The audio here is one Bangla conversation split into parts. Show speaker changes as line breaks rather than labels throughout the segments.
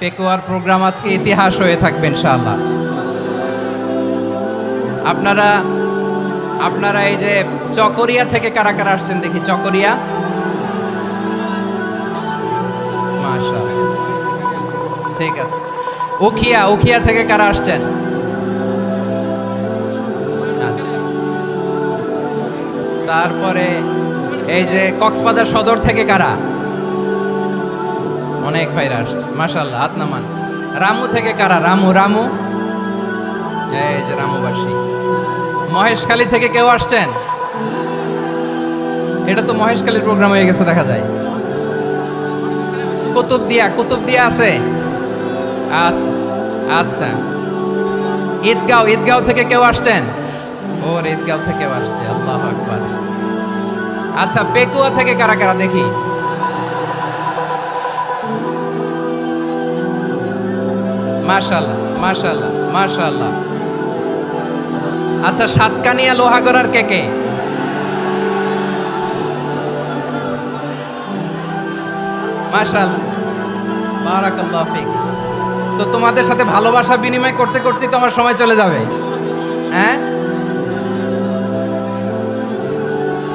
পেকুয়ার প্রোগ্রাম আজকে ইতিহাস হয়ে থাকবে, ইনশাআল্লাহ। আপনারা আপনারা এই যে চকরিয়া থেকে কারা কারা আসছেন দেখি, চকরিয়া? ঠিক আছে। উখিয়া উখিয়া থেকে কারা আসছেন? আচ্ছা। তারপরে এই যে কক্সবাজার সদর থেকে কারা? অনেক ভাইরা আসছে মাশাল্লাহ হাত নামান রামু থেকে কারা? রামু রামু? এই যে রামুবাসী। মহেশখালী থেকে কেউ আসছেন? এটা তো মহেশখালীর প্রোগ্রাম হয়ে গেছে, দেখা যায়। কুতুব দিয়া কুতুব দিয়া আছে? আচ্ছা আচ্ছা। ঈদগাঁও ঈদগাঁও থেকে কেউ আসছেন? ওর ঈদগাঁও থেকেও আসছে, আল্লাহ আকবার। আচ্ছা পেকুয়া থেকে কারা কারা দেখি? মাশাল্লাহ মাশাল্লাহ মাশাল্লাহ আচ্ছা সাতকানিয়া লোহাগড়ার কে কে? মাশাল্লাহ তো তোমাদের সাথে ভালোবাসা বিনিময় করতে করতে তো আমার সময় চলে যাবে। হ্যাঁ?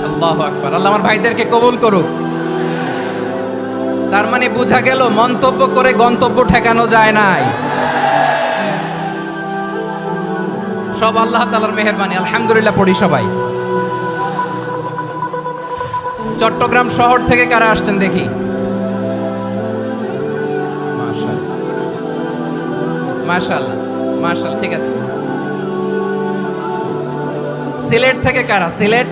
আল্লাহ আকবার, আল্লাহ আমার ভাইদেরকে কবুল করুক। তার মানে বোঝা গেল মন্তব্য করে গন্তব্য ঠেকানো যায় নাই। সব আল্লাহ তালার মেহরবানি, আলহামদুলিল্লাহ পড়ি সবাই। চট্টগ্রাম শহর থেকে কারা আসছেন দেখি? মাশাল্লাহ মাশাল ঠিক আছে। সিলেট থেকে কারা? সিলেট?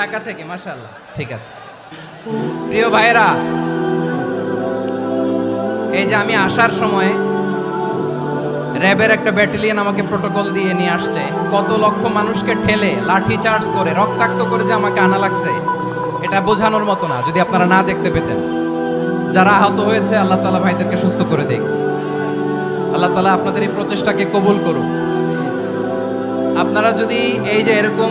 ঢাকা থেকে মাশাল্লাহ ঠিক আছে। প্রিয় ভাইয়েরা, এই যে আমি আসার সময় র্যাবের একটা ব্যাটালিয়ন আমাকে প্রোটোকল দিয়ে নিয়ে আসছে। কত লক্ষ মানুষকে ঠেলে, লাঠি চার্জ করে, রক্তাক্ত করে যে আমাকে আনা লাগছে, এটা বোঝানোর মতো না, যদি আপনারা না দেখতে পেতেন। যারা আহত হয়েছে, আল্লাহ তালা ভাইদেরকে সুস্থ করে দেখ আল্লাহ তালা আপনাদের এই প্রচেষ্টাকে কবুল করুক। আপনারা যদি এই যে এরকম